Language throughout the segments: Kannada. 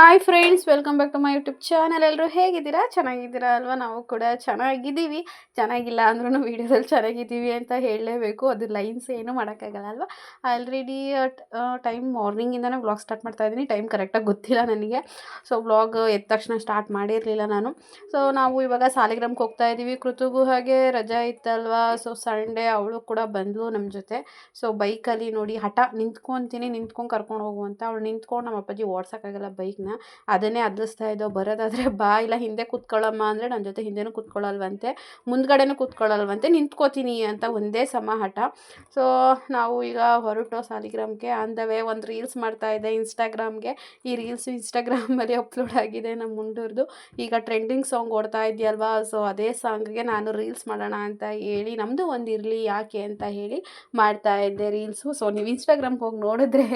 Hi friends welcome back to my YouTube channel ಎಲ್ಲರೂ ಹೇಗಿದ್ದೀರಾ? ಚೆನ್ನಾಗಿದ್ದೀರಾ ಅಲ್ವಾ? ನಾವು ಕೂಡ ಚೆನ್ನಾಗಿದ್ದೀವಿ. ಚೆನ್ನಾಗಿಲ್ಲ ಅಂದ್ರೂ ವೀಡಿಯೋದಲ್ಲಿ ಚೆನ್ನಾಗಿದ್ದೀವಿ ಅಂತ ಹೇಳಲೇಬೇಕು. ಅದು ಲೈನ್ಸ್ ಏನೂ ಮಾಡೋಕ್ಕಾಗಲ್ಲ ಅಲ್ವಾ? ಆಲ್ರೆಡಿ ಟೈಮ್ ಮಾರ್ನಿಂಗಿಂದನೇ ವ್ಲಾಗ್ ಸ್ಟಾರ್ಟ್ ಮಾಡ್ತಾ ಇದ್ದೀನಿ. ಟೈಮ್ ಕರೆಕ್ಟಾಗಿ ಗೊತ್ತಿಲ್ಲ ನನಗೆ. ಸೊ ವ್ಲಾಗ್ ಎದ್ದ ತಕ್ಷಣ ಸ್ಟಾರ್ಟ್ ಮಾಡಿರಲಿಲ್ಲ ನಾನು. ಸೊ ನಾವು ಇವಾಗ ಸಾಲಿಗ್ರಾಮ್ಗೆ ಹೋಗ್ತಾ ಇದ್ದೀವಿ. ಕೃತುಗೂ ಹಾಗೆ ರಜಾ ಇತ್ತಲ್ವಾ? ಸೊ ಸಂಡೇ ಅವಳು ಕೂಡ ಬಂದಳು ನಮ್ಮ ಜೊತೆ. ಸೊ ಬೈಕಲ್ಲಿ ನೋಡಿ ಹಠ ನಿಂತ್ಕೊತೀನಿ. ನಿಂತ್ಕೊಂಡು ಕರ್ಕೊಂಡು ಹೋಗು ಅಂತ ಅವಳು ನಿಂತ್ಕೊಂಡು ನಮ್ಮ ಅಪ್ಪಾಜಿ ಓಡ್ಸೋಕ್ಕಾಗಲ್ಲ ಬೈಕ್ನ ಅದನ್ನೇ ಅದ್ದಿಸ್ತಾ ಇದ್ದೋ ಬರೋದಾದರೆ ಬಾ, ಇಲ್ಲ ಹಿಂದೆ ಕೂತ್ಕೊಳ್ಳಮ್ಮ ಅಂದರೆ ನನ್ನ ಜೊತೆ ಹಿಂದೆನೂ ಕೂತ್ಕೊಳ್ಳಲ್ವಂತೆ, ಮುಂದ್ಗಡೆನೂ ಕೂತ್ಕೊಳ್ಳಲ್ವಂತೆ, ನಿಂತ್ಕೋತೀನಿ ಅಂತ ಒಂದೇ ಸಮ ಹಠ ಸೊ ನಾವು ಈಗ ಹೊರಟು ಸಾಲಿಗ್ರಾಮ್ಗೆ ವೇ ಒಂದು ರೀಲ್ಸ್ ಮಾಡ್ತಾ ಇದ್ದೆ ಇನ್ಸ್ಟಾಗ್ರಾಮ್ಗೆ ಈ ರೀಲ್ಸ್ ಇನ್ಸ್ಟಾಗ್ರಾಮಲ್ಲಿ ಅಪ್ಲೋಡ್ ಆಗಿದೆ ನಮ್ಮ ಮುಂಡೂರ್ದು ಈಗ ಟ್ರೆಂಡಿಂಗ್ ಸಾಂಗ್ ಓಡ್ತಾ ಇದೆಯಲ್ವಾ? ಸೊ ಅದೇ ಸಾಂಗ್ಗೆ ನಾನು ರೀಲ್ಸ್ ಮಾಡೋಣ ಅಂತ ಹೇಳಿ ನಮ್ಮದು ಒಂದು ಇರಲಿ ಯಾಕೆ ಅಂತ ಹೇಳಿ ಮಾಡ್ತಾ ಇದ್ದೆ ರೀಲ್ಸು ಸೊ ನೀವು ಇನ್ಸ್ಟಾಗ್ರಾಮ್ಗೆ ಹೋಗಿ ನೋಡಿದ್ರೆ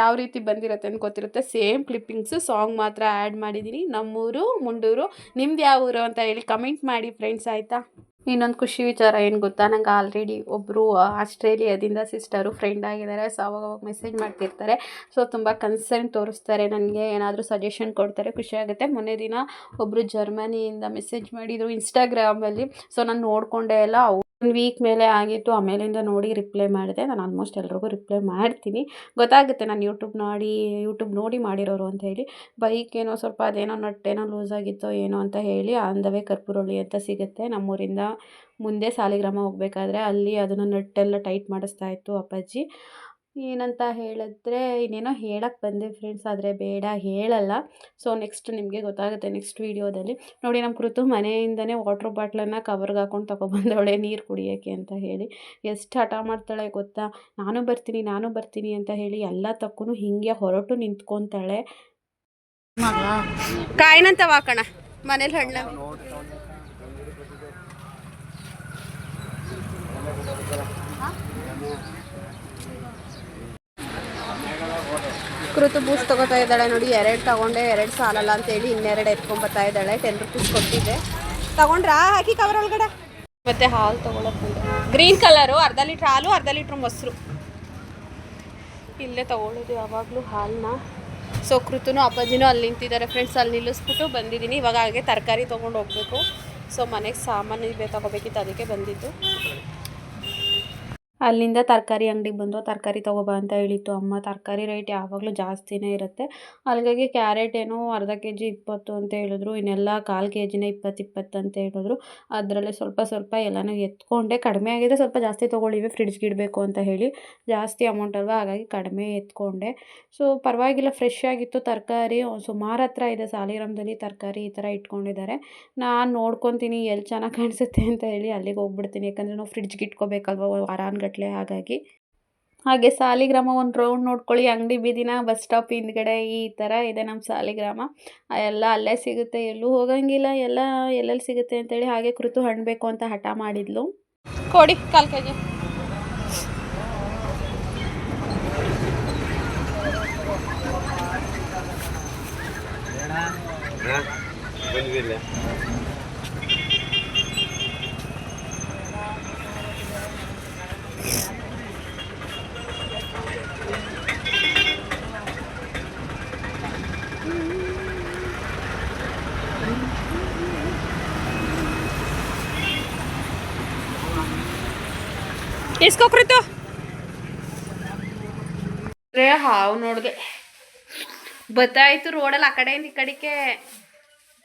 ಯಾವ ರೀತಿ ಬಂದಿರುತ್ತೆ ಗೊತ್ತಿರುತ್ತೆ. ಸೇಮ್ ಕ್ಲಿಪ್ಪಿಂಗ್ಸು ಸಾಂಗ್ ಮಾತ್ರ ಆ್ಯಡ್ ಮಾಡಿದ್ದೀನಿ ನಮ್ಮೂರು, ಮುಂಡೂರು, ನಿಮ್ದು ಯಾವ ಊರು ಅಂತ ಹೇಳಿ ಕಮೆಂಟ್ ಮಾಡಿ ಫ್ರೆಂಡ್ಸ್ ಆಯಿತಾ? ಇನ್ನೊಂದು ಖುಷಿ ವಿಚಾರ ಏನು ಗೊತ್ತಾ? ನಂಗೆ ಆಲ್ರೆಡಿ ಒಬ್ಬರು ಆಸ್ಟ್ರೇಲಿಯಾದಿಂದ ಸಿಸ್ಟರು ಫ್ರೆಂಡ್ ಆಗಿದ್ದಾರೆ. ಸೊ ಅವಾಗ ಮೆಸೇಜ್ ಮಾಡ್ತಿರ್ತಾರೆ. ಸೊ ತುಂಬ ಕನ್ಸರ್ನ್ ತೋರಿಸ್ತಾರೆ. ನನಗೆ ಏನಾದರೂ ಸಜೆಷನ್ ಕೊಡ್ತಾರೆ, ಖುಷಿ ಆಗುತ್ತೆ. ಮೊನ್ನೆ ದಿನ ಒಬ್ಬರು ಜರ್ಮನಿಯಿಂದ ಮೆಸೇಜ್ ಮಾಡಿದರು ಇನ್ಸ್ಟಾಗ್ರಾಮಲ್ಲಿ ಸೊ ನಾನು ನೋಡಿಕೊಂಡೆ ಎಲ್ಲ ಒಂದು ವೀಕ್ ಮೇಲೆ ಆಗಿತ್ತು ಆಮೇಲಿಂದ ನೋಡಿ ರಿಪ್ಲೈ ಮಾಡಿದೆ. ನಾನು ಆಲ್ಮೋಸ್ಟ್ ಎಲ್ರಿಗೂ ರಿಪ್ಲೈ ಮಾಡ್ತೀನಿ. ಗೊತ್ತಾಗುತ್ತೆ ನಾನು ಯೂಟ್ಯೂಬ್ ನೋಡಿ ಯೂಟ್ಯೂಬ್ ನೋಡಿ ಮಾಡಿರೋರು ಅಂತ ಹೇಳಿ. ಬೈಕ್ ಏನೋ ಸ್ವಲ್ಪ ಅದೇನೋ ನಟ್ಟೇನೋ ಲೂಸ್ ಆಗಿತ್ತೋ ಏನೋ ಅಂತ ಹೇಳಿ ಅಂದವೇ ಕರ್ಪೂರಳ್ಳಿ ಅಂತ ಸಿಗುತ್ತೆ. ನಮ್ಮೂರಿಂದ ಮುಂದೆ ಸಾಲಿಗ್ರಾಮ ಹೋಗಬೇಕಾದ್ರೆ ಅಲ್ಲಿ ಅದನ್ನು ನಟ್ಟೆಲ್ಲ ಟೈಟ್ ಮಾಡಿಸ್ತಾ ಇತ್ತು ಅಪ್ಪಾಜಿ. ಏನಂತ ಹೇಳಿದ್ರೆ, ಇನ್ನೇನೋ ಹೇಳಕ್ಕೆ ಬಂದೆ ಫ್ರೆಂಡ್ಸ್ ಆದರೆ ಬೇಡ, ಹೇಳಲ್ಲ. ಸೊ ನೆಕ್ಸ್ಟ್ ನಿಮಗೆ ಗೊತ್ತಾಗುತ್ತೆ ನೆಕ್ಸ್ಟ್ ವೀಡಿಯೋದಲ್ಲಿ ನೋಡಿ ನಮ್ಮ ಕೃತು ಮನೆಯಿಂದನೇ ವಾಟ್ರ್ ಬಾಟ್ಲನ್ನು ಕವರ್ಗೆ ಹಾಕೊಂಡು ತೊಗೊಬಂದವಳೆ ನೀರು ಕುಡಿಯೋಕ್ಕೆ ಅಂತ ಹೇಳಿ. ಎಷ್ಟು ಹಠ ಮಾಡ್ತಾಳೆ ಗೊತ್ತಾ? ನಾನು ಬರ್ತೀನಿ ನಾನು ಬರ್ತೀನಿ ಅಂತ ಹೇಳಿ ಎಲ್ಲ ತಕ್ಕೂ ಹಿಂಗೆ ಹೊರಟು ನಿಂತ್ಕೊತಾಳೆ. ಕಾಯಿನಂತ ವಾಕಣ ಮನೇಲಿ ಹಣ್ಣ. ಕೃತು ಬೂಸ್ ತಗೋತಾ ಇದ್ದಾಳೆ ನೋಡಿ, ಎರಡು ತಗೊಂಡೆ, ಎರಡು ಸಾಲಲ್ಲ ಅಂತೇಳಿ ಇನ್ನೆರಡು ಎತ್ಕೊಂಬತ್ತಾ ಇದ್ದಾಳೆ ಟೆನ್ ರುಪೀಸ್ ಕೊಟ್ಟಿದ್ದೆ ತಗೊಂಡ್ರಾ ಹಾಕಿ ಕವರ್ ಒಳಗಡೆ. ಮತ್ತೆ ಹಾಲು ತಗೊಳ್ಳೋಕೆ ಗ್ರೀನ್ ಕಲರು ಅರ್ಧ ಲೀಟ್ರ್ ಹಾಲು, ಅರ್ಧ ಲೀಟ್ರ್ ಮೊಸರು. ಇಲ್ಲೇ ತಗೊಳ್ಳೋದು ಯಾವಾಗಲೂ ಹಾಲನ್ನ ಸೊ ಕೃತುನು ಅಪ್ಪಾಜಿನೂ ಅಲ್ಲಿ ನಿಂತಿದ್ದಾರೆ ಫ್ರೆಂಡ್ಸ್ ಅಲ್ಲಿ ನಿಲ್ಲಿಸ್ಬಿಟ್ಟು ಬಂದಿದ್ದೀನಿ. ಇವಾಗ ಹಾಗೆ ತರಕಾರಿ ತೊಗೊಂಡು ಹೋಗ್ಬೇಕು. ಸೊ ಮನೆಗೆ ಸಾಮಾನು ಇದೆ ತಗೋಬೇಕಿತ್ತು, ಅದಕ್ಕೆ ಬಂದಿದ್ದು. ಅಲ್ಲಿಂದ ತರಕಾರಿ ಅಂಗಡಿಗೆ ಬಂದು, ತರಕಾರಿ ತೊಗೊಬಾ ಅಂತ ಹೇಳಿತ್ತು ಅಮ್ಮ. ತರಕಾರಿ ರೇಟ್ ಯಾವಾಗಲೂ ಜಾಸ್ತಿನೇ ಇರುತ್ತೆ. ಹಾಗಾಗಿ ಕ್ಯಾರೆಟ್ ಏನೋ ಅರ್ಧ ಕೆ ಜಿ ಇಪ್ಪತ್ತು ಅಂತ ಹೇಳಿದ್ರು, ಇನ್ನೆಲ್ಲ ಕಾಲು ಕೆ ಜಿನೇ ಇಪ್ಪತ್ತು ಇಪ್ಪತ್ತು ಅಂತ ಹೇಳಿದ್ರು. ಅದರಲ್ಲೇ ಸ್ವಲ್ಪ ಸ್ವಲ್ಪ ಎಲ್ಲನೂ ಎತ್ಕೊಂಡೆ. ಕಡಿಮೆ ಆಗಿದೆ ಸ್ವಲ್ಪ ಜಾಸ್ತಿ ತೊಗೊಳ್ಳಿವೆ ಫ್ರಿಡ್ಜ್ಗೆ ಇಡಬೇಕು ಅಂತ ಹೇಳಿ ಜಾಸ್ತಿ ಅಮೌಂಟ್ ಅಲ್ವಾ, ಹಾಗಾಗಿ ಕಡಿಮೆ ಎತ್ಕೊಂಡೆ. ಸೊ ಪರವಾಗಿಲ್ಲ ಫ್ರೆಶ್ ಆಗಿತ್ತು ತರಕಾರಿ. ಸುಮಾರು ಹತ್ರ ಇದೆ ಸಾಲಿಗ್ರಾಮದಲ್ಲಿ ತರಕಾರಿ ಈ ಥರ ಇಟ್ಕೊಂಡಿದ್ದಾರೆ. ನಾನು ನೋಡ್ಕೊತೀನಿ ಎಲ್ಲಿ ಚೆನ್ನಾಗಿ ಕಾಣಿಸುತ್ತೆ ಅಂತ ಹೇಳಿ ಅಲ್ಲಿಗೆ ಹೋಗ್ಬಿಡ್ತೀನಿ. ಯಾಕಂದರೆ ನಾವು ಫ್ರಿಡ್ಜ್ಗೆ ಇಟ್ಕೋಬೇಕಲ್ವ ವಾರಾನ್ಗಟ್ಲೆ ಹಾಗಾಗಿ. ಹಾಗೆ ಸಾಲಿಗ್ರಾಮ ಒಂದು ರೌಂಡ್ ನೋಡ್ಕೊಳ್ಳಿ ಅಂಗಡಿ ಬೀದಿನ ಬಸ್ ಸ್ಟಾಪ್ ಹಿಂದ್ಗಡೆ ಈ ಥರ ಇದೆ ನಮ್ಮ ಸಾಲಿಗ್ರಾಮ. ಎಲ್ಲ ಅಲ್ಲೇ ಸಿಗುತ್ತೆ ಎಲ್ಲೂ ಹೋಗಂಗಿಲ್ಲ ಎಲ್ಲ ಎಲ್ಲೆಲ್ಲಿ ಸಿಗುತ್ತೆ ಅಂತೇಳಿ ಹಾಗೆ ಕೃತು ಹಣ್ಣು ಬೇಕು ಅಂತ ಹಠ ಮಾಡಿದ್ಲು. ಕೊಡಿ ಕಾಲು ಕೆ ಜಿ ಬಂದಿಲ್ಲ ರೇ ಹಾವು ನೋಡಿದೆ ಬತ್ತಾಯ್ತು ರೋಡಲ್ಲಿ, ಆ ಕಡೆಯಿಂದ ಈ ಕಡೆಗೆ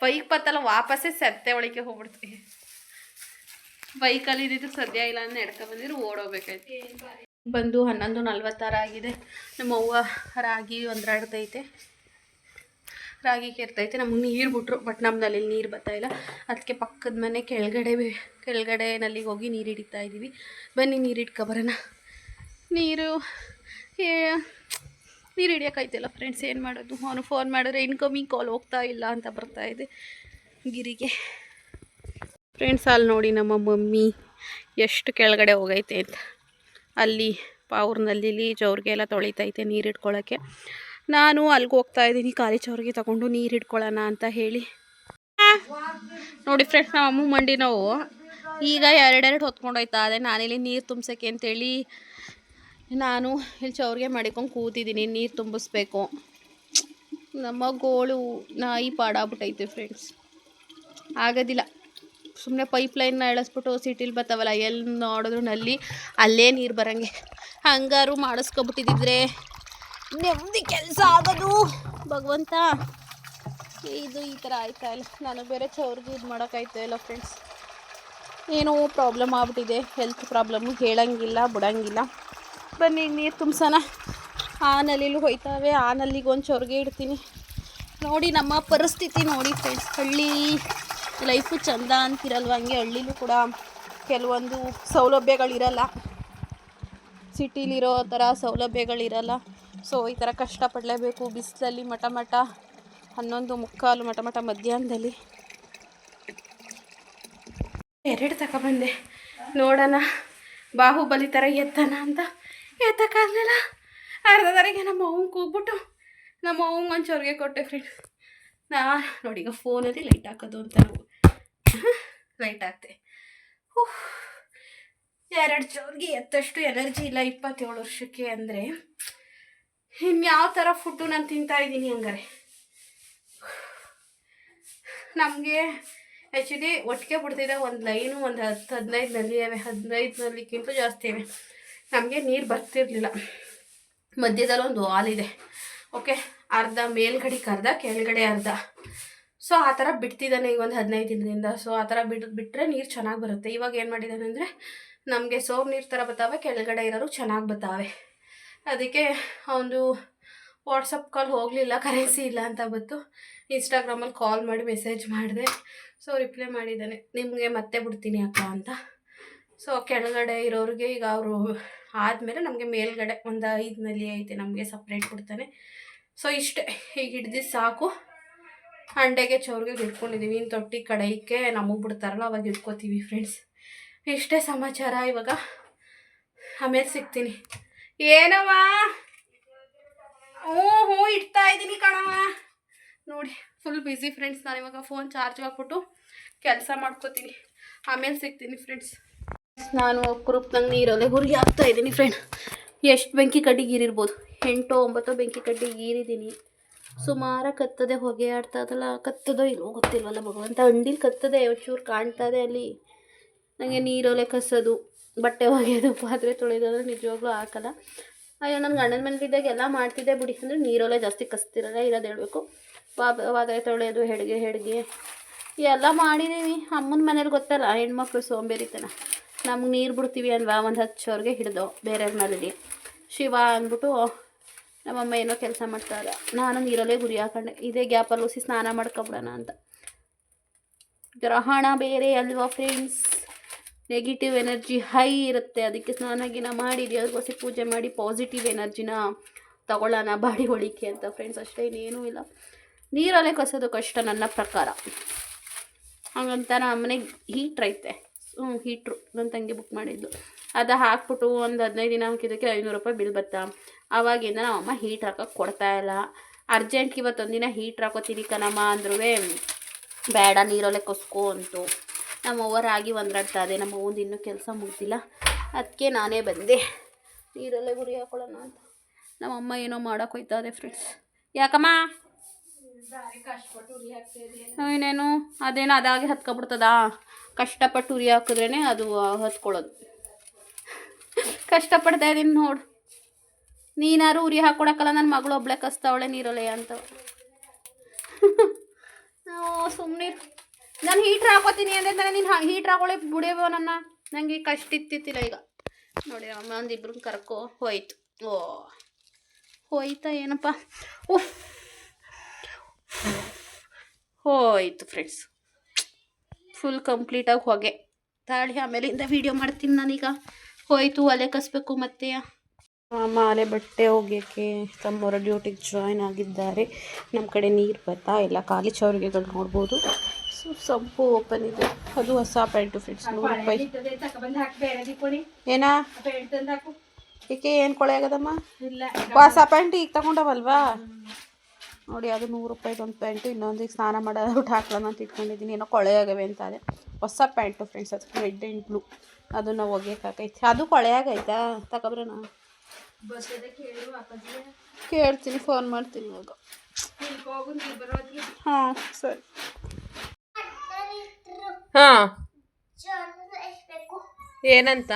ಬೈಕ್ ಬತ್ತಲ್ಲ, ವಾಪಸ್ಸೇ ಸತ್ತೆ ಒಳಗೆ ಹೋಗ್ಬಿಡ್ತೀವಿ ಬೈಕಲ್ಲಿ ಇದ್ದಿದ್ದು ಸದ್ಯ ಇಲ್ಲ ಅಂದ್ರೆ ನಡ್ಕೊ ಬಂದಿದ್ರು, ಓಡೋಗ್ಬೇಕಾಯ್ತು. ಬಂದು ಹನ್ನೊಂದು ನಲ್ವತ್ತಾರು ಆಗಿದೆ. ನಮ್ಮ ಅವ್ವ ರಾಗಿ ಒಂದ್ರಾಡ್ತೈತೆ ರಾಗಿ ಕೆರ್ತೈತೆ ನಮಗೆ ನೀರು ಬಿಟ್ರು ಬಟ್ನಲ್ಲಿ ನೀರು ಬರ್ತಾ ಇಲ್ಲ. ಅದಕ್ಕೆ ಪಕ್ಕದ ಮನೆ ಕೆಳಗಡೆ ಕೆಳಗಡೆ ನಲ್ಲಿಗೆ ಹೋಗಿ ನೀರು ಹಿಡಿತಾ ಇದ್ದೀವಿ ಬನ್ನಿ ನೀರು ಇಟ್ಕೊಬರೋಣ ನೀರು ನೀರು ಹಿಡಿಯೋಕ್ಕಾಯ್ತಿಲ್ಲ ಫ್ರೆಂಡ್ಸ್ ಏನು ಮಾಡೋದು? ಅವನು ಫೋನ್ ಮಾಡಿದ್ರೆ ಇನ್ಕಮಿಂಗ್ ಕಾಲ್ ಹೋಗ್ತಾ ಇಲ್ಲ ಅಂತ ಬರ್ತಾ ಇದೆ ಗಿರಿಗೆ. ಫ್ರೆಂಡ್ಸ್ ಅಲ್ಲಿ ನೋಡಿ ನಮ್ಮ ಮಮ್ಮಿ ಎಷ್ಟು ಕೆಳಗಡೆ ಹೋಗೈತೆ ಅಂತ. ಅಲ್ಲಿ ಪಾವ್ರ ನಲ್ಲಿಲಿ ಜೋರಿಗೆಲ್ಲ ತೊಳಿತೈತೆ ನೀರು ಇಟ್ಕೊಳ್ಳೋಕ್ಕೆ ನಾನು ಅಲ್ಲಿಗೆ ಹೋಗ್ತಾ ಇದ್ದೀನಿ. ಖಾಲಿ ಚೌರಿಗೆ ತಗೊಂಡು ನೀರು ಇಟ್ಕೊಳ್ಳೋಣ ಅಂತ ಹೇಳಿ. ನೋಡಿ ಫ್ರೆಂಡ್ಸ್ ನಮ್ಮ ಅಮ್ಮ ಮಂಡಿ ನಾವು. ಈಗ ಎರಡೆರಡು ಹೊತ್ಕೊಂಡೋಯ್ತಾ ಅದೇ ನಾನಿಲ್ಲಿ ನೀರು ತುಂಬ್ಸೋಕ್ಕೆ ಅಂತೇಳಿ ನಾನು ಇಲ್ಲಿ ಚೌರಿಗೆ ಮಾಡಿಕೊಂಡು ಕೂತಿದ್ದೀನಿ. ನೀರು ತುಂಬಿಸ್ಬೇಕು. ನಮ್ಮ ಗೋಳು ನಾಯಿ ಪಾಡಾಗ್ಬಿಟ್ಟೈತೆ ಫ್ರೆಂಡ್ಸ್ ಆಗೋದಿಲ್ಲ. ಸುಮ್ಮನೆ ಪೈಪ್ಲೈನ್ನ ಎಳಸ್ಬಿಟ್ಟು ಸಿಟಿಲಿ ಬರ್ತಾವಲ್ಲ ಎಲ್ಲಿ ನೋಡಿದ್ರು ನಲ್ಲಿ ಅಲ್ಲೇ ನೀರು ಬರೋಂಗೆ. ಹಂಗಾರು ಮಾಡಿಸ್ಕೊಬಿಟ್ಟಿದ್ರೆ ನೆಮ್ಮದಿ ಕೆಲಸ ಆಗೋದು. ಭಗವಂತ, ಇದು ಈ ಥರ ಆಯ್ತಾ ಇಲ್ಲ? ನಾನು ಬೇರೆ ಚೌರ್ಗೆ ಇದು ಮಾಡೋಕ್ಕಾಯ್ತು ಇಲ್ಲ ಫ್ರೆಂಡ್ಸ್ ಏನೋ ಪ್ರಾಬ್ಲಮ್ ಆಗ್ಬಿಟ್ಟಿದೆ. ಹೆಲ್ತ್ ಪ್ರಾಬ್ಲಮ್ಮು ಹೇಳಂಗಿಲ್ಲ, ಬಿಡಂಗಿಲ್ಲ. ಬನ್ನಿ, ನೀರು ತುಂಬಿಸೋಣ. ಆ ನಲ್ಲಿಲೂ ಹೋಯ್ತಾವೆ. ಆ ನಲ್ಲಿಗೆ ಒಂದು ಚೌರ್ಗೆ ಇಡ್ತೀನಿ. ನೋಡಿ ನಮ್ಮ ಪರಿಸ್ಥಿತಿ ನೋಡಿ ಫ್ರೆಂಡ್ಸ್ ಹಳ್ಳಿ ಲೈಫು ಚಂದ ಅಂತಿರಲ್ವ? ಹಂಗೆ ಹಳ್ಳಿಲೂ ಕೂಡ ಕೆಲವೊಂದು ಸೌಲಭ್ಯಗಳಿರಲ್ಲ. ಸಿಟಿಲಿರೋ ಥರ ಸೌಲಭ್ಯಗಳಿರಲ್ಲ. ಸೊ, ಈ ಥರ ಕಷ್ಟಪಡಲೇಬೇಕು ಬಿಸಿಲಲ್ಲಿ ಮಟ ಮಟ ಹನ್ನೊಂದು ಮುಕ್ಕಾಲು ಮಟ ಮಟ ಮಧ್ಯಾಹ್ನದಲ್ಲಿ. ಎರಡು ಬಂದೆ. ನೋಡೋಣ, ಬಾಹುಬಲಿ ಥರ ಎತ್ತನ ಅಂತ. ಎತ್ತಕ್ಕಾಗಲಿಲ್ಲ ಅರ್ಧದವರೆಗೆ ನಮ್ಮ ಅವಂಗೆ ಕೂಗ್ಬಿಟ್ಟು, ನಮ್ಮ ಅವಂಗೆ ಕೊಟ್ಟೆ ಫ್ರೆಂಡ್ ನಾ, ನೋಡಿ, ಈಗ ಫೋನಲ್ಲಿ ಲೈಟ್ ಹಾಕೋದು ಅಂತ ನಾವು ಲೈಟ್ ಹಾಕ್ತೆ ಎರಡು ಚೌರ್ಗೆ ಎತ್ತಷ್ಟು ಎನರ್ಜಿ ಇಲ್ಲ ಇಪ್ಪತ್ತೇಳು ವರ್ಷಕ್ಕೆ ಅಂದರೆ. ಇನ್ಯಾವ ಥರ ಫುಡ್ಡು ನಾನು ತಿಂತಾ ಇದ್ದೀನಿ ಹಂಗಾರೆ. ನಮಗೆ ಆ್ಯಕ್ಚುಲಿ ಒಟ್ಟಿಗೆ ಬಿಡ್ತಿದ್ದೆ ಒಂದು ಲೈನು ಒಂದು ಹತ್ತು ಹದಿನೈದು ನಲ್ಲಿ ಹದಿನೈದು ನಲ್ಲಿಕ್ಕಿಂತ ಜಾಸ್ತಿ ಇವೆ. ನಮಗೆ ನೀರು ಬರ್ತಿರ್ಲಿಲ್ಲ. ಮಧ್ಯದಲ್ಲಿ ಒಂದು ಇದೆ. ಓಕೆ ಅರ್ಧ ಮೇಲ್ಗಡೆಗೆ ಅರ್ಧ ಕೆಳಗಡೆ ಅರ್ಧ. ಸೊ ಆ ಥರ ಬಿಡ್ತಿದ್ದಾನೆ ಈಗ ಒಂದು ಹದಿನೈದು ದಿನದಿಂದ. ಸೊ ಆ ಥರ ಬಿಡ್ ಬಿಟ್ಟರೆ ನೀರು ಚೆನ್ನಾಗಿ ಬರುತ್ತೆ. ಇವಾಗ ಏನು ಮಾಡಿದ್ದಾನೆ ಅಂದರೆ, ನಮಗೆ ಸೋರ್ ನೀರು ಥರ ಬರ್ತಾವೆ ಕೆಳಗಡೆ ಇರೋರು ಚೆನ್ನಾಗಿ ಬರ್ತಾವೆ ಅದಕ್ಕೆ ಒಂದು ವಾಟ್ಸಪ್ ಕಾಲ್ ಹೋಗಲಿಲ್ಲ ಕರೆನ್ಸಿ ಇಲ್ಲ ಅಂತ ಬಂತು. ಇನ್ಸ್ಟಾಗ್ರಾಮಲ್ಲಿ ಕಾಲ್ ಮಾಡಿ ಮೆಸೇಜ್ ಮಾಡಿದೆ. ಸೊ ರಿಪ್ಲೈ ಮಾಡಿದ್ದಾನೆ. ನಿಮಗೆ ಮತ್ತೆ ಬಿಡ್ತೀನಿ ಅಕ್ಕ ಅಂತ. ಸೊ ಕೆಳಗಡೆ ಇರೋರಿಗೆ ಈಗ ಅವರು ಆದಮೇಲೆ ನಮಗೆ ಮೇಲ್ಗಡೆ ಒಂದು ಐದು ನಲ್ಲಿ ಐತೆ, ನಮಗೆ ಸಪ್ರೇಟ್ ಕೊಡ್ತಾನೆ ಸೊ ಇಷ್ಟೇ. ಈಗ ಹಿಡ್ದು ಸಾಕು. ಹಂಡೆಗೆ ಚೌರ್ಗೆ ಇಟ್ಕೊಂಡಿದ್ದೀವಿ ಇನ್ನು ತೊಟ್ಟಿ ಕಡೆಯಕ್ಕೆ ನಮಗೆ ಬಿಡ್ತಾರಲ್ಲ, ಅವಾಗ ಇಟ್ಕೋತೀವಿ ಫ್ರೆಂಡ್ಸ್ ಇಷ್ಟೇ ಸಮಾಚಾರ ಇವಾಗ. ಆಮೇಲೆ ಸಿಗ್ತೀನಿ. ಏನವ ಹ್ಞೂ ಹ್ಞೂ ಇಡ್ತಾ ಇದ್ದೀನಿ ಕಣವ ನೋಡಿ ಫುಲ್ ಬ್ಯುಸಿ ಫ್ರೆಂಡ್ಸ್ ನಾನು ಇವಾಗ ಫೋನ್ ಚಾರ್ಜ್ ಹಾಕ್ಬಿಟ್ಟು ಕೆಲಸ ಮಾಡ್ಕೋತೀನಿ. ಆಮೇಲೆ ಸಿಗ್ತೀನಿ ಫ್ರೆಂಡ್ಸ್ ನಾನು ಕುರುಪ್ನಂಗೆ ನೀರಲ್ಲೇ ಹುರಿ ಹಾಕ್ತಾ ಇದ್ದೀನಿ ಫ್ರೆಂಡ್ ಎಷ್ಟು ಬೆಂಕಿ ಕಡ್ಡಿ ಗೀರಿರ್ಬೋದು? ಎಂಟು ಒಂಬತ್ತು ಬೆಂಕಿ ಕಡ್ಡಿ ಗೀರಿದ್ದೀನಿ ಸುಮಾರು ಕತ್ತದೆ ಹೊಗೆ ಆಡ್ತಾ ಅದಲ್ಲ ಕತ್ತದೋ ಇಲ್ವೋ ಗೊತ್ತಿಲ್ವಲ್ಲ ಭಗವಂತ? ಅಂಡಿಲಿ ಕತ್ತದೆ ಒಂಚೂರು ಕಾಣ್ತದೆ ಅಲ್ಲಿ. ನನಗೆ ನೀರೊಲೆ ಕಸೋದು. ಬಟ್ಟೆ ಒಗೆಯೋದು ಪಾತ್ರೆ ತೊಳೆಯೋದಾದ್ರೆ ನಿಜವಾಗ್ಲೂ ಹಾಕಲ್ಲ. ಅಯ್ಯೋ ನನ್ನ ಗಂಡನ ಮನೇಲಿದ್ದಾಗ ಎಲ್ಲ ಮಾಡ್ತಿದ್ದೆ ಬಿಡಿ. ಅಂದರೆ ನೀರಲ್ಲೇ ಜಾಸ್ತಿ ಕಸ್ತಿರಲ್ಲ, ಇರೋದು ಹೇಳಬೇಕು. ಪಾತ್ರೆ ತೊಳೆಯೋದು, ಹೆಡ್ಗೆ ಹೆಡ್ಗೆ. ಎಲ್ಲ ಮಾಡಿದ್ದೀವಿ ಅಮ್ಮನ ಮನೇಲಿ ಗೊತ್ತಲ್ಲ, ಹೆಣ್ಮಕ್ಳು ಸೋಂಬೇರಿತನ. ನಮ್ಗೆ ನೀರು ಬಿಡ್ತೀವಿ ಅಲ್ವಾ? ಒಂದು ಸಾವಿರಗೆ ಹಿಡ್ದು ಬೇರೆ ಮನೇಲಿ. ಶಿವ ಅಂದ್ಬಿಟ್ಟು, ನಮ್ಮಮ್ಮ ಏನೋ ಕೆಲಸ ಮಾಡ್ತಾರೆ ನಾನು ನೀರಲ್ಲೇ ಗುರಿ ಹಾಕೊಂಡೆ. ಇದೇ ಗ್ಯಾಪಲ್ಲಿ ಉಸಿ ಸ್ನಾನ ಮಾಡ್ಕೊಬಿಡೋಣ ಅಂತ. ಗ್ರಹಣ ಬೇರೆ ಅಲ್ವಾ ಫ್ರೆಂಡ್ಸ್ ನೆಗೆಟಿವ್ ಎನರ್ಜಿ ಹೈ ಇರುತ್ತೆ. ಅದಕ್ಕೆ ಸ್ನಾನ ಗಿನ ಮಾಡಿ ಪೂಜೆ ಮಾಡಿ ಪಾಸಿಟಿವ್ ಎನರ್ಜಿನ ತಗೊಳ್ಳೋಣ, ಬಾಡಿ ಹೊಳಿಕೆ ಅಂತ ಫ್ರೆಂಡ್ಸ್ ಅಷ್ಟೇ, ಇನ್ನೇನೂ ಇಲ್ಲ. ನೀರಲ್ಲೇ ಕಸೋದು ಕಷ್ಟ ನನ್ನ ಪ್ರಕಾರ. ಹಂಗಂತ ನಮ್ಮ ಮನೆಗೆ ಹೀಟ್ರ್ ಐತೆ. ಹ್ಞೂ ಹೀಟ್ರು ನನ್ನ ತಂಗಿ ಬುಕ್ ಮಾಡಿದ್ದು. ಅದು ಹಾಕ್ಬಿಟ್ಟು ಒಂದು ಹದಿನೈದು ದಿನ ಹಾಕಿದ್ದಕ್ಕೆ ಐನೂರು ರೂಪಾಯಿ ಬಿಲ್ ಬತ್ತಾ? ಆವಾಗಿಂದ ನಮ್ಮಮ್ಮ ಹೀಟ್ ಹಾಕೋಕೆ ಕೊಡ್ತಾಯಿಲ್ಲ ಅರ್ಜೆಂಟ್ ಇವತ್ತೊಂದಿನ ಹೀಟ್ರ್ ಹಾಕೋತೀನಿ ಕಣಮ್ಮ ಅಂದ್ರೂ ಬೇಡ ನೀರೊಲೆ ಕೊಸ್ಕೋ ಅಂತು. ನಮ್ಮ ಓವರ್ ರಾಗಿ ಒಂದ್ರಾಡ್ತಾ ಇದೆ ನಮ್ಮ ಒಂದು ಇನ್ನೂ ಕೆಲಸ ಮುಗ್ದಿಲ್ಲ. ಅದಕ್ಕೆ ನಾನೇ ಬಂದೆ. ನೀರಲ್ಲೇ ಗುರಿ ಹಾಕೊಳ್ಳೋಣ ಅಂತ. ನಮ್ಮಮ್ಮ ಏನೋ ಮಾಡೋಕೆ ಹೋಯ್ತಾ ಇದೆ ಫ್ರೆಂಡ್ಸ್ ಯಾಕಮ್ಮ ಇನ್ನೇನು? ಅದೇನು ಅದಾಗಿ ಹತ್ಕೊಬಿಡ್ತದಾ? ಕಷ್ಟಪಟ್ಟು ಉರಿ ಹಾಕಿದ್ರೇ ಅದು ಹತ್ಕೊಳ್ಳೋದು. ಕಷ್ಟಪಡ್ತಾ ಇದ್ದೀನಿ ನೋಡು. ನೀನಾರು ಉರಿ ಹಾಕ್ಕೊಡಕ್ಕಲ್ಲ ನನ್ನ ಮಗಳು ಒಬ್ಳೆ ಕಸ್ತಾವಳೆ ನೀರೊಲೆ ಅಂತ. ಸುಮ್ಮನೆ ನಾನು ಹೀಟ್ರ್ ಹಾಕೋತೀನಿ ಅಂದರೆ ನಾನು ಹೀಟ್ರ್ ಹಾಕೊಳ್ಳಿ ಬಿಡೇವೋ ನನ್ನ. ನನಗೆ ಕಷ್ಟ ಇತ್ತಿತ್ತಿಲ್ಲ ಈಗ. ನೋಡಿ, ಅಮ್ಮ ಒಂದಿಬ್ರು ಕರ್ಕೊ ಹೋಯ್ತು. ಓ, ಹೋಯ್ತಾ ಏನಪ್ಪ? ಉಫ್. ಹೋಯ್ತು ಫ್ರೆಂಡ್ಸ್ ಫುಲ್ ಕಂಪ್ಲೀಟಾಗಿ ಹೊಗೆ. ತಾಳಿ ಆಮೇಲಿಂದ ವೀಡಿಯೋ ಮಾಡ್ತೀನಿ ನಾನೀಗ. ಹೋಯ್ತು, ಒಲೆ ಕಸಬೇಕು ಮತ್ತೆ. ಮಾಲೆ ಬಟ್ಟೆ ಒಗೆಯೋಕ್ಕೆ ತಮ್ಮವರ ಡ್ಯೂಟಿಗೆ ಜಾಯ್ನ್ ಆಗಿದ್ದಾರೆ. ನಮ್ಮ ಕಡೆ ನೀರು ಬರ್ತಾ ಇಲ್ಲ. ಖಾಲಿ ಚೌರಿಗೆಗಳು ನೋಡ್ಬೋದು. ಸೊ ಸಂಪು ಓಪನ್ ಇದೆ. ಅದು ಹೊಸ ಪ್ಯಾಂಟು ಫ್ರೆಂಡ್ಸ್ ನೂರು ರೂಪಾಯಿ. ಏನಾ? ಏಕೆ ಏನು ಕೊಳೆ ಆಗದಮ್ಮ? ಹೊಸ ಪ್ಯಾಂಟ್ ಈಗ ತಗೊಂಡವಲ್ವಾ? ನೋಡಿ ಅದು ನೂರು ರೂಪಾಯಿದು ಒಂದು ಪ್ಯಾಂಟು ಇನ್ನೊಂದು ಈಗ ಸ್ನಾನ ಊಟ ಹಾಕ್ಲೋಣ ಅಂತ ಇಟ್ಕೊಂಡಿದ್ದೀನಿ. ಏನೋ ಕೊಳೆ ಆಗವೆ ಅಂತಾರೆ. ಹೊಸ ಪ್ಯಾಂಟು ಫ್ರೆಂಡ್ಸ್ ಅದು ರೆಡ್ ಆ್ಯಂಡ್ ಬ್ಲೂ ಅದನ್ನು ಒಗೆಯೋಕ್ಕಾಗೈತೆ ಅದು ಕೊಳೆ ಆಗೈತಾ? ತಗೊಬ್ರಣ. ಕೇಳ್ತೀನಿ ಫೋನ್ ಮಾಡ್ತೀನಿ ಇವಾಗ. ಹಾಂ ಸರಿ. ಹಾಂ. ಏನಂತ?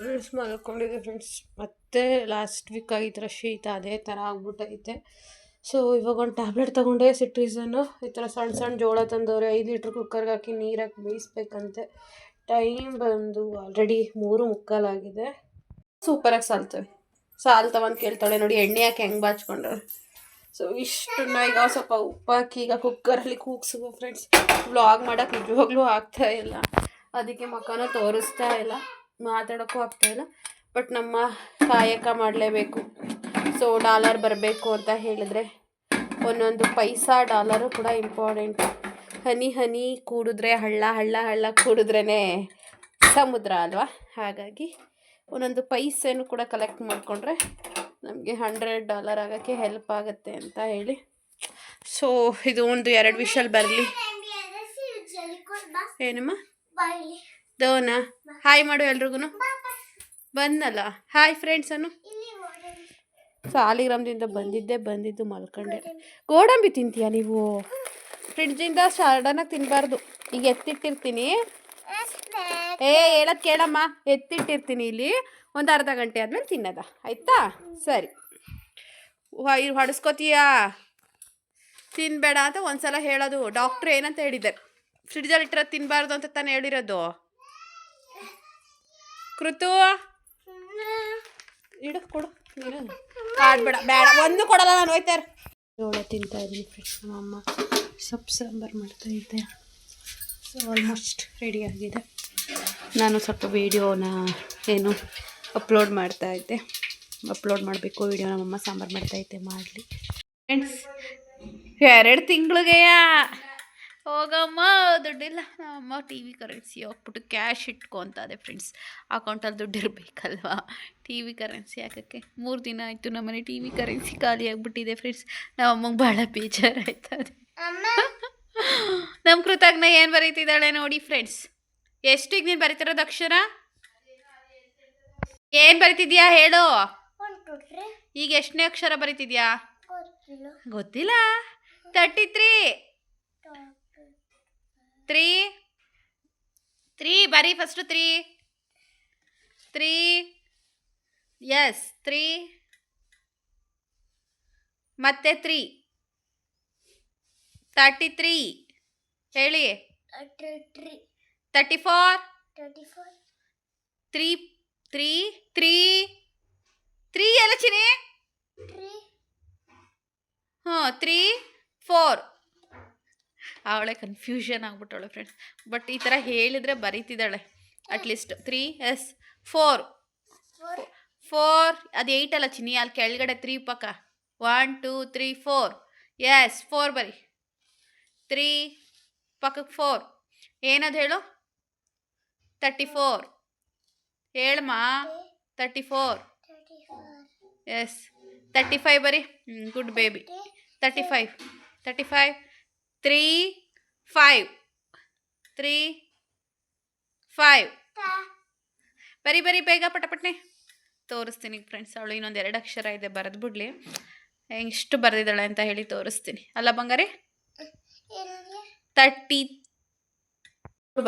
ರೀಲ್ಸ್ ಮಲ್ಕೊಂಡಿದ್ದೆ ಫ್ರೆಂಡ್ಸ್ ಮತ್ತೆ ಲಾಸ್ಟ್ ವೀಕ್ ಈ ಥರ ಶೀತ ಅದೇ ಥರ ಆಗ್ಬಿಟ್ಟೈತೆ. ಸೊ ಇವಾಗ ಒಂದು ಟ್ಯಾಬ್ಲೆಟ್ ತೊಗೊಂಡೆ ಸಿಟ್ರಿಸನ್ನು ಈ ಥರ ಸಣ್ಣ ಸಣ್ಣ ಜೋಳ ತಂದವ್ರೆ ಐದು ಲೀಟ್ರ್ ಕುಕ್ಕರ್ಗೆ ಹಾಕಿ ನೀರಾಕಿ ಬೇಯಿಸ್ಬೇಕಂತೆ. ಟೈಮ್ ಬಂದು ಆಲ್ರೆಡಿ ಮೂರು ಮುಕ್ಕಾಲಾಗಿದೆ ಸೂಪರಾಗಿ ಸಾಲ್ತವೆ. ಸಾಲ್ತವ ಅಂತ ಕೇಳ್ತಾಳೆ ನೋಡಿ ಎಣ್ಣೆ ಹಾಕಿ ಹೆಂಗೆ ಬಾಚ್ಕೊಂಡ್ರೆ. ಸೊ ಇಷ್ಟನ್ನ ಈಗ ಸ್ವಲ್ಪ ಉಪ್ಪಾಕಿ ಈಗ ಕುಕ್ಕರಲ್ಲಿ ಕೂಗ್ಸು ಫ್ರೆಂಡ್ಸ್ ವ್ಲಾಗ್ ಮಾಡೋಕೆ ನಿಜವಾಗ್ಲೂ ಆಗ್ತಾ ಇಲ್ಲ. ಅದಕ್ಕೆ ಮಕ್ಕನ ತೋರಿಸ್ತಾ ಇಲ್ಲ. ಮಾತಾಡೋಕ್ಕೂ ಆಗ್ತಾ ಇಲ್ಲ. ಬಟ್ ನಮ್ಮ ಕಾಯಕ ಮಾಡಲೇಬೇಕು. ಸೊ ಡಾಲರ್ ಬರಬೇಕು ಅಂತ ಹೇಳಿದ್ರೆ ಒಂದೊಂದು ಪೈಸಾ ಡಾಲರು ಕೂಡ ಇಂಪಾರ್ಟೆಂಟ್ ಹನಿ ಹನಿ ಕೂಡಿದ್ರೆ ಹಳ್ಳ ಹಳ್ಳ ಹಳ್ಳ ಕೂಡಿದ್ರೇ ಸಮುದ್ರ ಅಲ್ವಾ? ಹಾಗಾಗಿ ಒಂದೊಂದು ಪೈಸೆನೂ ಕೂಡ ಕಲೆಕ್ಟ್ ಮಾಡಿಕೊಂಡ್ರೆ ನಮಗೆ ಹಂಡ್ರೆಡ್ ಡಾಲರ್ ಆಗೋಕ್ಕೆ ಹೆಲ್ಪ್ ಆಗುತ್ತೆ ಅಂತ ಹೇಳಿ. ಸೊ ಇದು ಒಂದು ಎರಡು ವಿಷಲ್ ಬರಲಿ. ಏನಮ್ಮ? ದೋನ? ಹಾಯ್ ಮಾಡು ಎಲ್ರಿಗೂ ಬಂದಲ್ಲ? ಹಾಯ್ ಫ್ರೆಂಡ್ಸ್ ಅನ್ನು. ಸಾಲಿಗ್ರಾಮದಿಂದ ಬಂದಿದ್ದೆ, ಬಂದಿದ್ದು ಮಲ್ಕೊಂಡೆ. ಗೋಡಂಬಿ ತಿಂತೀಯಾ ನೀವು? ಫ್ರಿಡ್ಜಿಂದ ಸಡನ್ನಾಗಿ ತಿನ್ನಬಾರ್ದು ಈಗ ಎತ್ತಿಟ್ಟಿರ್ತೀನಿ. ಏ, ಹೇಳೋದು ಕೇಳಮ್ಮ. ಎತ್ತಿಟ್ಟಿರ್ತೀನಿ ಇಲ್ಲಿ. ಒಂದು ಅರ್ಧ ಗಂಟೆ ಆದಮೇಲೆ ತಿನ್ನೋದ. ಆಯ್ತಾ? ಸರಿ. ಹೊಡೆಸ್ಕೋತೀಯಾ? ತಿನ್ನಬೇಡ ಅಂತ ಒಂದ್ಸಲ ಹೇಳೋದು. ಡಾಕ್ಟ್ರು ಏನಂತ ಹೇಳಿದ್ದಾರೆ ಫ್ರಿಡ್ಜಲ್ಲಿ ಇಟ್ಟಿರೋದು ತಿನ್ನಬಾರ್ದು ಅಂತ ತಾನೇ ಹೇಳಿರೋದು. ಕೃತು! ಇಡು, ಕೊಡು. ನೀನು. ಆಡ್ಬೇಡ ಬೇಡ. ಒಂದು ಕೊಡಲ್ಲ ನಾನು, ಹೋಯ್ತಾರೆ. ಜೋಳ ತಿಂತಾ ಇದ್ದೀನಿ ಫ್ರೆಶ್ ನಮ್ಮಮ್ಮ ಸೊಪ್ಪು ಸಾಂಬಾರು ಮಾಡ್ತಾ ಇದ್ದೆ ಸೊ ಆಲ್ಮೋಸ್ಟ್ ರೆಡಿ ಆಗಿದೆ. ನಾನು ಸ್ವಲ್ಪ ವೀಡಿಯೋನ ಏನು ಅಪ್ಲೋಡ್ ಮಾಡ್ತಾ ಇದ್ದೆ. ಅಪ್ಲೋಡ್ ಮಾಡಬೇಕು ವೀಡಿಯೋ ನಮ್ಮಮ್ಮ ಸಾಂಬಾರು ಮಾಡ್ತಾ ಇದ್ದೆ ಮಾಡಲಿ. ಫ್ರೆಂಡ್ಸ್ ಎರಡು ತಿಂಗಳಿಗೆಯ ಹೋಗಮ್ಮ ದುಡ್ಡಿಲ್ಲ. ನಮ್ಮಮ್ಮ ಟಿ ವಿ ಕರೆನ್ಸಿ ಹೋಗ್ಬಿಟ್ಟು ಕ್ಯಾಶ್ ಇಟ್ಕೊತಾದೆ ಫ್ರೆಂಡ್ಸ್ ಅಕೌಂಟಲ್ಲಿ ದುಡ್ಡು ಇರಬೇಕಲ್ವಾ? ಟಿ ವಿ ಕರೆನ್ಸಿ ಹಾಕೋಕ್ಕೆ. ಮೂರು ದಿನ ಆಯಿತು ನಮ್ಮನೆ ಟಿ ವಿ ಕರೆನ್ಸಿ ಖಾಲಿ ಆಗಿಬಿಟ್ಟಿದೆ ಫ್ರೆಂಡ್ಸ್ ನಮ್ಮಮ್ಮಗೆ ಭಾಳ ಬೇಜಾರಾಯ್ತದೆ. ನಮ್ಮ ಕೃತಜ್ಞ ಏನು ಬರೀತಿದ್ದಾಳೆ ನೋಡಿ ಫ್ರೆಂಡ್ಸ್ ಎಷ್ಟಿಗೆ ನೀನು ಬರೀತಿರೋದು ಅಕ್ಷರ? ಏನು ಬರೀತಿದ್ಯಾ ಹೇಳು. ಈಗ ಎಷ್ಟನೇ ಅಕ್ಷರ ಬರೀತಿದ್ಯಾ? ಗೊತ್ತಿಲ್ಲ. ತರ್ಟಿ ತ್ರೀ ತ್ರೀ ತ್ರೀ ಬರೀ first three three yes three ಮತ್ತೆ ತ್ರೀ ತರ್ಟಿ ತ್ರೀ ಹೇಳಿ thirty four three three three three ಎಲ್ಲ ಚಿನಿ ಹಾಂ ತ್ರೀ ಫೋರ್ ಅವಳೆ ಕನ್ಫ್ಯೂಷನ್ ಆಗ್ಬಿಟ್ಟವಳೆ ಫ್ರೆಂಡ್ಸ್ ಬಟ್ ಈ ಥರ ಹೇಳಿದರೆ ಬರೀತಿದ್ದಾಳೆ. At least three yes four four ಅದು ಏಯ್ಟ್ ಅಲ್ಲ ಚಿನಿ ಅಲ್ಲಿ ಕೆಳಗಡೆ ತ್ರೀ ಪಕ್ಕ. One two three four yes four ಬರಿ. ತ್ರೀ ಪಕ್ಕಕ್ಕೆ ಫೋರ್ ಏನದು ಹೇಳು? ತರ್ಟಿ ಫೋರ್ ಹೇಳಮ್ಮ thirty four yes thirty five ಬರಿ? Good baby thirty five thirty five three five three five ಬರೀ ಬರೀ ಬೇಗ ಪಟಪಟ್ನೆ. ತೋರಿಸ್ತೀನಿ ಫ್ರೆಂಡ್ಸ್ ಅವಳು ಇನ್ನೊಂದು ಎರಡು ಅಕ್ಷರ ಇದೆ ಬರೆದು ಬಿಡ್ಲಿ. ಎಷ್ಟು ಬರೆದಿದ್ದಾಳೆ ಅಂತ ಹೇಳಿ ತೋರಿಸ್ತೀನಿ. ಅಲ್ಲ ಬಂಗಾರಿ? ತರ್ಟಿ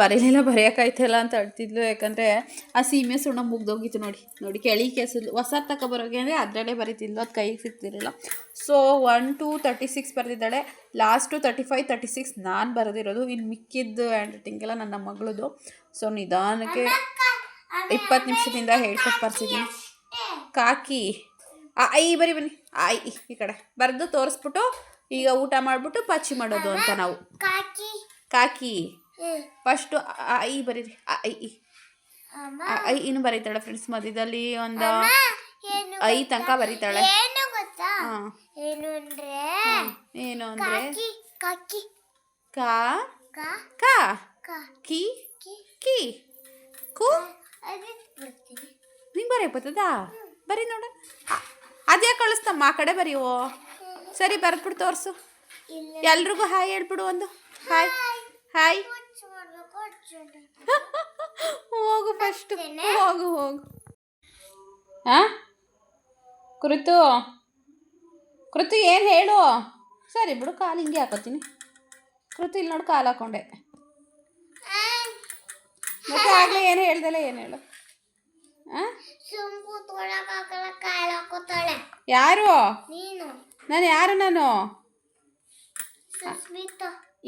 ಬರೀಲಿಲ್ಲ ಬರೆಯೋಕ್ಕಾಯ್ತಲ್ಲ ಅಂತ ಅಳ್ತಿದ್ಲು. ಯಾಕಂದರೆ ಆ ಸೀಮೆ ಸುಣ್ಣ ಮುಗ್ದೋಗಿತ್ತು ನೋಡಿ. ನೋಡಿ ಕೆಳಿ ಕೆಸಲು ಹೊಸ ತಗೊಬರೋಗೆ ಅಂದರೆ ಅದರಲ್ಲೇ ಬರೀತಿದ್ಲು ಅದು ಕೈಗೆ ಸಿಗ್ತಿರಲಿಲ್ಲ. So one two thirty six ಬರೆದಿದ್ದಾಳೆ. Last thirty five thirty six ನಾನು ಬರೆದಿರೋದು. ಇನ್ನು ಮಿಕ್ಕಿದ್ದು ಹ್ಯಾಂಡ್ ರೈಟಿಂಗ್ ಎಲ್ಲ ನನ್ನ ಮಗಳದು. ಸೊ ನಿಧಾನಕ್ಕೆ ಇಪ್ಪತ್ತು ನಿಮಿಷದಿಂದ ಹೇಳ್ಕೊಟ್ಟು ಬರ್ತಿದ್ದೀನಿ ಕಾಕಿ ಐ ಬರಿ ಬನ್ನಿ. ಐ ಈ ಕಡೆ. ಬರೆದು ತೋರಿಸ್ಬಿಟ್ಟು ಈಗ ಊಟ ಮಾಡಿಬಿಟ್ಟು ಪಾಚಿ ಮಾಡೋದು ಅಂತ ನಾವು. ಕಾಕಿ. ಫಸ್ಟು ಐ ಬರೀರಿ. I E. ಐ ಇನ್ನು ಬರೀತಾಳೆ ಫ್ರೆಂಡ್ಸ್ ಮಧ್ಯದಲ್ಲಿ ಒಂದು ಐ ತನಕ ಬರೀತಾಳೆ. ಏನು ಅಂದ್ರೆ ಏನು ಅಂದರೆ? ಕಾ? ಕಾ? ಕಾ? ಕಾ. ಕಿ? ಬರೆಯಕ್ ಬರ್ತದಾ ಬರೀ ನೋಡ. ಅದೇ ಕಳಿಸ್ತಮ್ಮ ಆ ಕಡೆ ಬರೀವೋ ಸರಿ ಬರೆದ್ಬಿಟ್ಟು ತೋರಿಸು. ಎಲ್ರಿಗೂ ಹಾಯ್ ಹೇಳ್ಬಿಡು ಒಂದು. ಹಾಯ್. ಹಾಯ್. ಹೋಗು ಫಸ್ಟ್ ಹೋಗು ಹೋಗು. ಹಾ ಕೃತು. ಕೃತು ಏನು ಹೇಳು? ಸರಿ ಬಿಡು ಕಾಲು ಹಿಂಗೆ ಹಾಕೋತೀನಿ. ಕೃತಿ ಇಲ್ಲಿ ನೋಡಿ ಕಾಲು ಹಾಕೊಂಡೆ. ಮತ್ತೆ ಆಗಲೇ ಏನು ಹೇಳ್ದಲ್ಲ ಏನು ಹೇಳು? ಯಾರು? ನೀನು. ಯಾರು ನಾನು?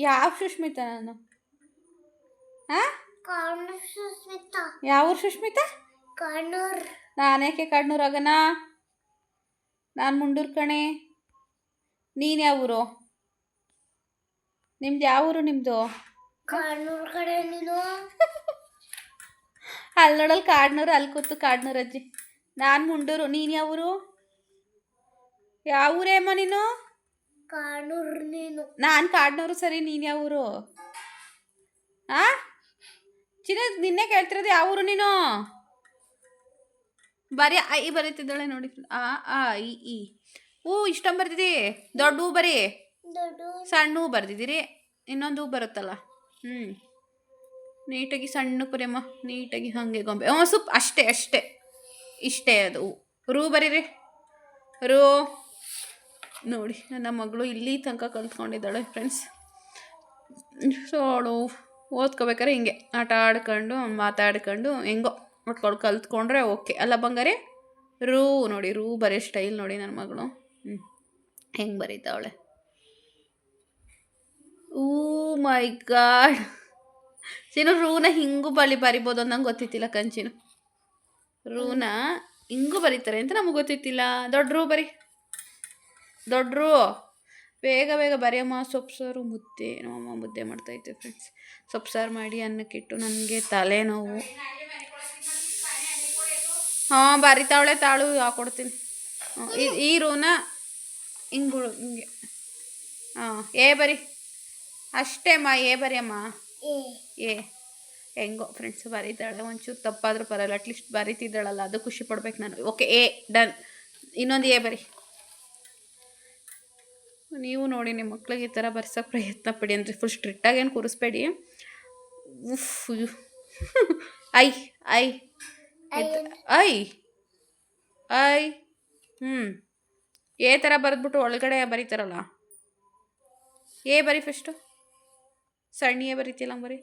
ಯಾವ ಸುಷ್ಮಿತಾ ನಾನು? ಯಾವ ಊರು ಸುಷ್ಮಿತಾ ಕಣ್ಣೂರ್. ನಾನೇಕೆ ಕಣ್ಣೂರ್ ಆಗನ? ನಾನು ಮುಂಡೂರು ಕಣೆ. ನೀನು ಯಾವ ಊರು? ನಿಮ್ದು ಯಾವ ಊರು ನಿಮ್ಮದು ಕಣ್ಣೂರ್ ಕಡೆ ನೀನು. ಅಲ್ಲಿ ನೋಡಲ್ಲಿ ಕಾಡ್ನೂರು ಅಲ್ಲಿ ಕೂತು ಕಾಡ್ನೂರು ಅಜ್ಜಿ. ನಾನು ಮುಂಡೂರು ನೀನು ಯಾವ ಊರು? ಯಾವ ಊರೇಮ್ಮ ನೀನು? ಕಾಡ್ನೂರು ನೀನು. ನಾನು ಕಾಡ್ನೂರು ಸರಿ ನೀನು ಯಾವ ಊರು? ಆ? ಚಿನ್ನ ನಿನ್ನೆ ಕೇಳ್ತಿರೋದು ಯಾವ ಊರು ನೀನು? ಬರೀ ಐ ಬರೀತಿದ್ದಾಳೆ ನೋಡಿ ಆ ಆ ಇ ಇ ಹೂ ಇಷ್ಟೊಂದು ಬರ್ತಿದ್ದಿ ದೊಡ್ಡ ಹೂ ಬರೀ. ಸಣ್ಣ ಹೂ ಬರ್ದಿದ್ದೀರಿ? ಇನ್ನೊಂದು ಹೂ ಬರುತ್ತಲ್ಲ. ಹ್ಞೂ ನೀಟಾಗಿ ಸಣ್ಣ ಪುರಿಯಮ್ಮ ನೀಟಾಗಿ ಹಾಗೆ ಗೊಂಬೆ. ಹ್ಞೂ ಸುಪ್ ಅಷ್ಟೇ ಅಷ್ಟೇ. ಇಷ್ಟೇ ಅದು. ರೂ ಬರೀರಿ. ರೂ. ನೋಡಿ ನನ್ನ ಮಗಳು ಇಲ್ಲಿ ತನಕ ಕಲ್ತ್ಕೊಂಡಿದ್ದಾಳೆ ಫ್ರೆಂಡ್ಸ್ ಸೊ ಅವಳು ಓದ್ಕೋಬೇಕಾರೆ ಹಿಂಗೆ ಆಟ ಆಡ್ಕೊಂಡು, ಮಾತಾಡ್ಕೊಂಡು, ಹೆಂಗೋ ಒಟ್ಕೊಂಡು ಕಲ್ತ್ಕೊಂಡ್ರೆ ಓಕೆ. ಅಲ್ಲ ಬಂಗಾರೆ, ರೂ ನೋಡಿ, ರೂ ಬರೀ ಸ್ಟೈಲ್ ನೋಡಿ ನನ್ನ ಮಗಳು. ಹ್ಞೂ ಹೆಂಗೆ ಬರೀತಾವಳೆ ಊ ಮೈ ಗಾಡ್. ಸೀನು ರೂನ ಹಿಂಗೂ ಬಳಿ ಬರಿಬೋದು ಅಂತ ಗೊತ್ತಿತ್ತಿಲ್ಲ ಕಂಚಿನು. ರೂನ ಹಿಂಗೂ ಬರೀತಾರೆ ಅಂತ ನಮಗೆ ಗೊತ್ತಿತ್ತಿಲ್ಲ. ದೊಡ್ಡ ರೂ ಬರಿ. ದೊಡ್ಡ ರೂ. ಬೇಗ ಬೇಗ ಬರೆಯಮ್ಮ ಸೊಪ್ಪು ಸಾರು ಮುದ್ದೆ ನಮ್ಮಮ್ಮ ಮುದ್ದೆ ಮಾಡ್ತಾಯಿದ್ದೆ ಫ್ರೆಂಡ್ಸ್ ಸೊಪ್ಪು ಸಾರು ಮಾಡಿ ಅನ್ನಕ್ಕಿಟ್ಟು ನನಗೆ ತಲೆನೋವು. ಹಾಂ ಬರಿತಾವಳೆ ತಾಳು ಹಾಕೊಡ್ತೀನಿ ಹ್ಮ್, ಈ- ಈ ರೂನ ಹಿಂಗೆ ಹಿಂಗೆ. ಹಾಂ ಏ ಬರಿ. ಅಷ್ಟೇ ಅಮ್ಮ ಏ ಬರಿ ಅಮ್ಮ. ಏ. ಏ. ಹೆಂಗೋ ಫ್ರೆಂಡ್ಸ್ ಬರೀತಾಳೆ. ಒಂಚೂರು ತಪ್ಪಾದರೂ ಪರವಾಗಿಲ್ಲ. ಅಟ್ಲೀಸ್ಟ್ ಬರೀತಿದ್ದಾಳಲ್ಲ. ಅದು ಖುಷಿ ಪಡ್ಬೇಕು ನಾನು. ಓಕೆ ಏ ಡನ್ ಇನ್ನೊಂದು ಏ ಬರಿ. ನೀವು ನೋಡಿ ನಿಮ್ಮ ಮಕ್ಳಿಗೆ ಈ ಥರ ಬರ್ಸೋಕೆ ಪ್ರಯತ್ನ ಪಡಿ ಅಂದರೆ ಫುಲ್ ಸ್ಟ್ರಿಕ್ಟಾಗೇನು ಕೂರಿಸ್ಬೇಡಿ. ಉಫ್. I I. ಐ. ಐ. ಹ್ಞೂ ಏ ಥರ ಬರೆದ್ಬಿಟ್ಟು ಒಳಗಡೆ ಬರೀತಾರಲ್ಲ. ಏ ಬರಿ ಫಸ್ಟು ಸಣ್ಣಿಯೇ ಏ ಬರೀತಿಲ್ಲ ಬರಿ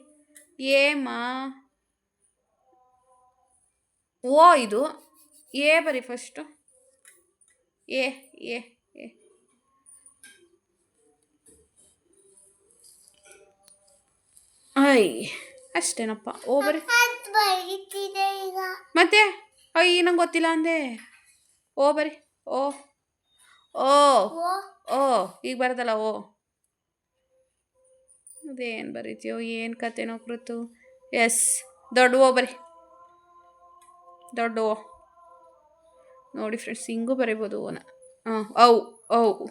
ಏ ಮಾ. ಓ ಇದು. ಏ ಬರಿ ಫಸ್ಟು ಏ ಏ ಐ, ಅಷ್ಟೇನಪ್ಪ. ಓ ಮತ್ತೆ? ಅಯ್ಯ, ನಂಗೆ ಗೊತ್ತಿಲ್ಲ ಅಂದೆ. ಓ, ಬರಿ. ಓ ಓ ಓ ಓ ಈಗ ಬರದಲ್ಲ, ಓ. ಅದೇನು ಬರೀತೀಯೋ, ಏನು ಕತೆನೋ ಕೃತು. ಎಸ್, ದೊಡ್ಡ ಓ, ಬರಿ. ದೊಡ್ಡ ಓ. ನೋಡಿ ಫ್ರೆಂಡ್ಸ್ ಹಿಂಗೂ ಬರಿಬೋದು ಓನ. ಹಾಂ, ಔ ಔ.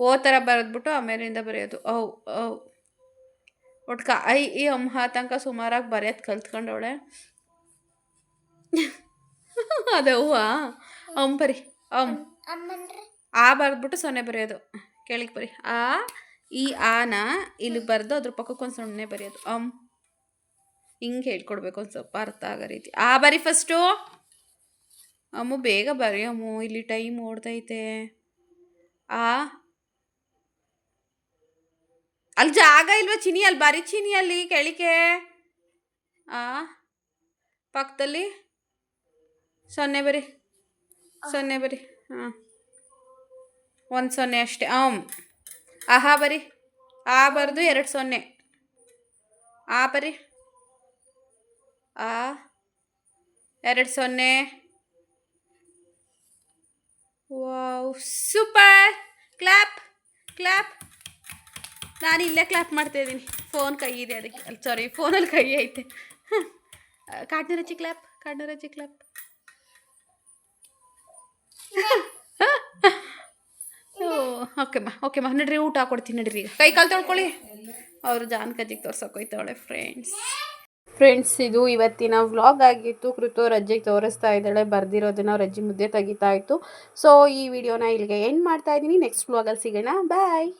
ಓ ಥರ ಬರೆದ್ಬಿಟ್ಟು ಆಮೇಲಿಂದ ಬರೆಯೋದು. ಔ ಔ. ಒಟ್ಟು ಕ ಐ, ಈ ಅಮ್ಮ ತನಕ ಸುಮಾರಾಗಿ ಬರೆಯೋದು ಕಲ್ತ್ಕೊಂಡವಳೆ. ಅದೇ ಹೂವಾ. ಅಮ್ ಬರಿ ಅಮ್. ಆ ಬರೆದ್ಬಿಟ್ಟು ಸೊನ್ನೆ ಬರೆಯೋದು. ಕೆಳಗೆ ಬರಿ ಆ, ಈ ಆನ ಇಲ್ಲಿ ಬರೆದು ಅದ್ರ ಪಕ್ಕಕ್ಕೆ ಒಂದು ಸೊನ್ನೆ ಬರೆಯೋದು. ಅಮ್. ಹಿಂಗೆ ಹೇಳ್ಕೊಡ್ಬೇಕು ಒಂದು ಸ್ವಲ್ಪ ಅರ್ಥ ಆಗೋ ರೀತಿ. ಆ ಬರಿ ಫಸ್ಟು. ಅಮ್ಮು ಬೇಗ ಬರೀ ಅಮ್ಮು ಇಲ್ಲಿ ಟೈಮ್ ಓಡ್ತೈತೆ. ಆ ಅಲ್ಲಿ ಜಾಗ ಇಲ್ವಾ? ಚಿನಿ, ಅಲ್ಲಿ ಬರಿ ಚಿನಿ ಅಲ್ಲಿ ಕೆಳಿಕೆ. ಆ, ಪಕ್ಕದಲ್ಲಿ. ಸೊನ್ನೆ ಬರಿ ಸೊನ್ನೆ ಬರಿ. ಹಾಂ ಒಂದು ಸೊನ್ನೆ ಅಷ್ಟೇ. ಆಂ ಆಹಾ ಬರಿ. ಆ ಬರೆದು ಎರಡು ಸೊನ್ನೆ. ಆ ಬರಿ. ಆ, ಎರಡು ಸೊನ್ನೆ. Wow, super. Clap clap. ನಾನು ಇಲ್ಲೇ ಕ್ಲಾಪ್ ಮಾಡ್ತಾ ಇದ್ದೀನಿ. ಫೋನ್ ಕೈ ಇದೆ ಅದಕ್ಕೆ. ಅಲ್ಲಿ ಸಾರಿ ಫೋನಲ್ಲಿ ಕೈ ಐತೆ. ಕಾಡ್ನರಚ್ಚಿ ಕ್ಲಾಪ್ ರಚಿ ಕ್ಲಾಪ್ ಓಕೆಮ್ಮ ಓಕೆಮ್ಮ ನಡ್ರಿ, ಊಟ ಕೊಡ್ತೀನಿ ನಡ್ರಿ ಈಗ. ಕೈ ಕಾಲು ತೊಳ್ಕೊಳ್ಳಿ. ಅವರು ತೋರ್ಸೋಕೆ ಹೋಯ್ತಾವಳೆ ಫ್ರೆಂಡ್ಸ್ ಫ್ರೆಂಡ್ಸ್ ಇದು ಇವತ್ತಿನ ವ್ಲಾಗ್ ಆಗಿತ್ತು. ಕೃತು ರಜ್ಜಿಗೆ ತೋರಿಸ್ತಾ ಇದ್ದಾಳೆ. ಬರ್ದಿರೋದನ್ನ ರಜ್ಜಿ ಮುದ್ದೆ ತೆಗಿತಾ ಇತ್ತು. ಸೊ ಈ ವಿಡಿಯೋನ ಇಲ್ಲಿಗೆ ಎಂಡ್ ಮಾಡ್ತಾ ಇದ್ದೀನಿ. ನೆಕ್ಸ್ಟ್ ವ್ಲಾಗಲ್ಲಿ ಸಿಗೋಣ. ಬಾಯ್